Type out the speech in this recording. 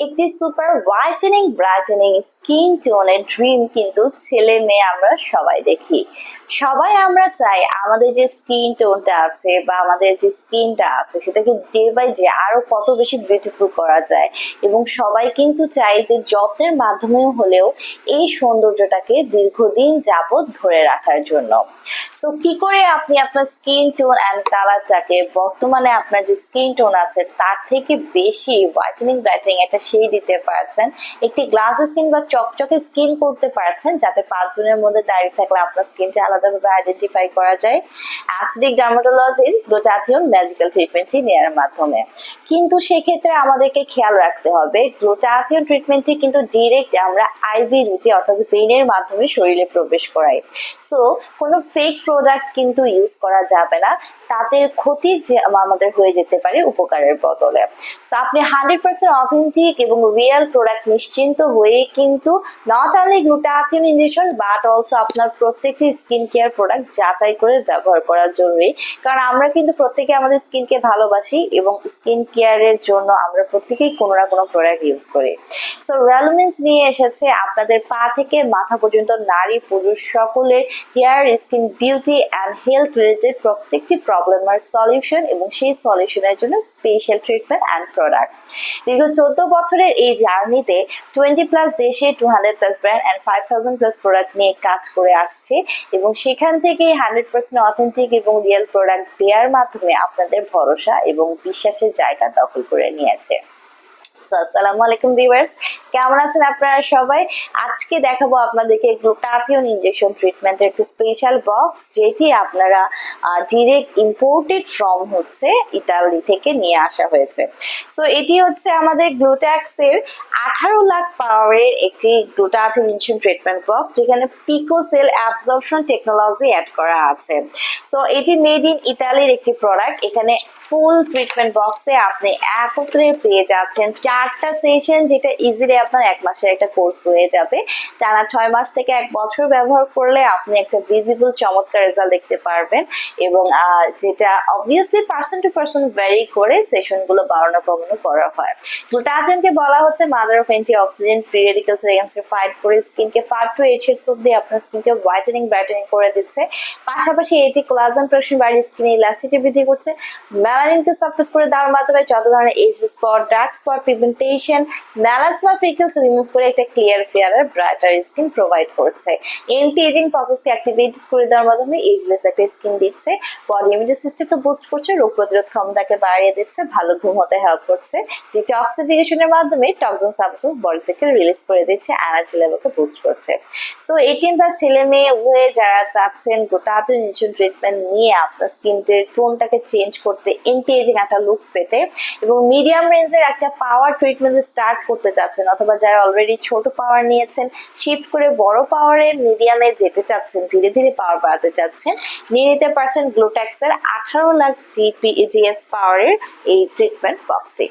একটি super whitening brightening skin টোনের dream কিন্তু ছেলে মেয়ে আমরা সবাই দেখি। সবাই আমরা চাই আমাদের যে স্কিন টোনটা আছে বা আমাদের যে স্কিনটা আছে সেটাকে ডে বাই ডে আরও কত বেশি বিউটিফুল করা যায়। এবং সবাই কিন্তু চাই যে যত্নের মাধ্যমে হলেও এই সৌন্দর্যটাকে দীর্ঘদিন যাবৎ ধরে রাখার জন্য। সো কি করে আপনি আপনার স্কিন টোন অ্যান্ড কালারটাকে বর্তমানে আপনার যে স্কিন টোন আছে, তার থেকে বেশি হোয়াইটেনিং ব্রাইটেনিং একটা সেই দিতে পারছেন? একটি গ্লাস স্কিন বা চকচকে স্কিন করতে পারছেন, যাতে পাঁচজনের মধ্যে দাঁড়িয়ে থাকলে আপনার স্কিনটা আলাদাভাবে আইডেন্টিফাই করা যায়। অ্যাসিডিক ডার্মাটোলজির গ্লুটাথিয়ন ম্যাজিক্যাল ট্রিটমেন্টটি নেওয়ার মাধ্যমে। কিন্তু সেক্ষেত্রে আমাদেরকে খেয়াল রাখতে হবে গ্লুটাথিয়ন ট্রিটমেন্টটি কিন্তু ডিরেক্ট আমরা আইভি রুটে অর্থাৎ ভেইনের মাধ্যমে শরীরে প্রবেশ করাই। সো কোনো ফেক প্রোডাক্ট কিন্তু ইউজ করা যাবে না, তাতে ক্ষতির যে আমাদের হয়ে যেতে পারে উপকারের বদলে। সো আপনি হান্ড্রেড পার্সেন্ট অথেন্টিক এবং রিয়েল প্রোডাক্ট নিশ্চিন্ত হয়ে কিন্তু not only glutathione injection but also আপনার প্রত্যেকটি স্কিন কেয়ার প্রোডাক্ট যাচাই করে ব্যবহার করা জরুরি। কারণ আমরা কিন্তু প্রত্যেকে আমাদের স্কিনকে ভালোবাসি এবং স্কিন কেয়ারের জন্য আমরা প্রত্যেকেই কোনো না কোনো প্রোডাক্ট ইউজ করি। সো রেলমেন্টস নিয়ে এসেছে আপনাদের পা থেকে মাথা পর্যন্ত নারী, পুরুষ সকলের hair skin beauty and health related প্রত্যেকটি প্রবলেমের সলিউশন এবং সেই সলিউশনের জন্য স্পেশাল ট্রিটমেন্ট অ্যান্ড প্রোডাক্ট দীর্ঘ চোদ্দ বছরের এই জার্নিতে টোয়েন্টি প্লাস দেশে two hundred plus brand and five thousand plus product নিয়ে কাজ করে আসছে এবং সেখান থেকে হান্ড্রেড পার্সেন্ট অথেন্টিক এবং রিয়েল প্রোডাক্ট দেওয়ার মাধ্যমে আপনাদের ভরসা এবং বিশ্বাসের জায়গা দখল করে নিয়েছে। আসসালামু আলাইকুম ভিউয়ার্স। কেমন আছেন আপনারা সবাই? আজকে দেখাবো আপনাদেরকে ইনজেকশন ট্রিটমেন্টের একটি স্পেশাল বক্স যেটি আপনারা ডিরেক্ট ইম্পোর্টেড ফ্রম হচ্ছে ইতালি থেকে নিয়ে আসা হয়েছে। সো, এটি হচ্ছে আমাদের গ্লুট্যাক্সের আঠারো লাখ পাওয়ারের একটি ইনজেকশন ট্রিটমেন্ট বক্স যেখানে pico cell absorption technology add করা আছে। সো, এটি মেড ইন ইতালির একটি প্রোডাক্ট এখানে ফুল ট্রিটমেন্ট বক্সে আপনি একত্রে পেয়ে যাচ্ছেন চারটা সেশন যেটা ইজিলি আপনার এক মাসের একটা কোর্স হয়ে যাবে। টানা ছয় মাস থেকে এক বছর ব্যবহার করলে আপনি একটা ভিজিবল চমৎকার রেজাল্ট দেখতে পারবেন এবং যেটা obviously person to person vary করে সেশনগুলো বাড়ানো কমানো করা হয়। গ্লুটাথিয়নকে বলা হচ্ছে mother of antioxidant free radicals এগেন্স্টে fight করে স্কিনকে ফার টু এইট শেডস অব্দি আপনার স্কিনকে হোয়াইটেনিং ব্রাইটেনিং করে দিচ্ছে। পাশাপাশি এটি কোলাজেন প্রোডাকশন বাড়িয়ে স্কিনে ইলাস্টিটি বৃদ্ধি করছে। মেলানিনকে সাপ্রেস করে দেওয়ার মাধ্যমে যত ধরনের age spot dark spot pigmentation melasma freckles remove করে একটা clear fair brighter skin provide করছে। এন্টি এজিং প্রসেসকে অ্যাক্টিভেট করে দেওয়ার মাধ্যমে এজলেস একটা স্কিন দিচ্ছে। বডি ইমিউনিটি সিস্টেমকে বুস্ট করছে, রোগ প্রতিরোধ ক্ষমতাকে বাড়িয়ে দিচ্ছে, ভালো ঘুম হতে হেল্প করছে। ডিটক্সিফিকেশনের মাধ্যমে টক্সিন সাবস্টেন্স বডি থেকে রিলিজ করে দিচ্ছে এনার্জি লেভেলকে বুস্ট করছে। সো এইটিন প্লাস ছেলে মেয়ে, উভয়ে যারা চাচ্ছেন গোটা নিউট্রিশন ট্রিটমেন্ট নিয়ে আপনার স্কিনটের টোনটাকে চেঞ্জ করতে এন্টি এজিং একটা লুক পেতে এবং মিডিয়াম রেঞ্জের একটা পাওয়ার ট্রিটমেন্ট স্টার্ট করতে চাচ্ছেন, অথবা যারা অলরেডি ছোট পাওয়ার নিয়েছেন শিফট করে বড় পাওয়ারে মিডিয়ামে যেতে চাচ্ছেন, ধীরে ধীরে পাওয়ার বাড়াতে চাচ্ছেন, নিয়ে নিতে পারছেন গ্লুট্যাক্সের আঠারো লাখ জিপি জিএস পাওয়ারের এই ট্রিটমেন্ট বক্সটি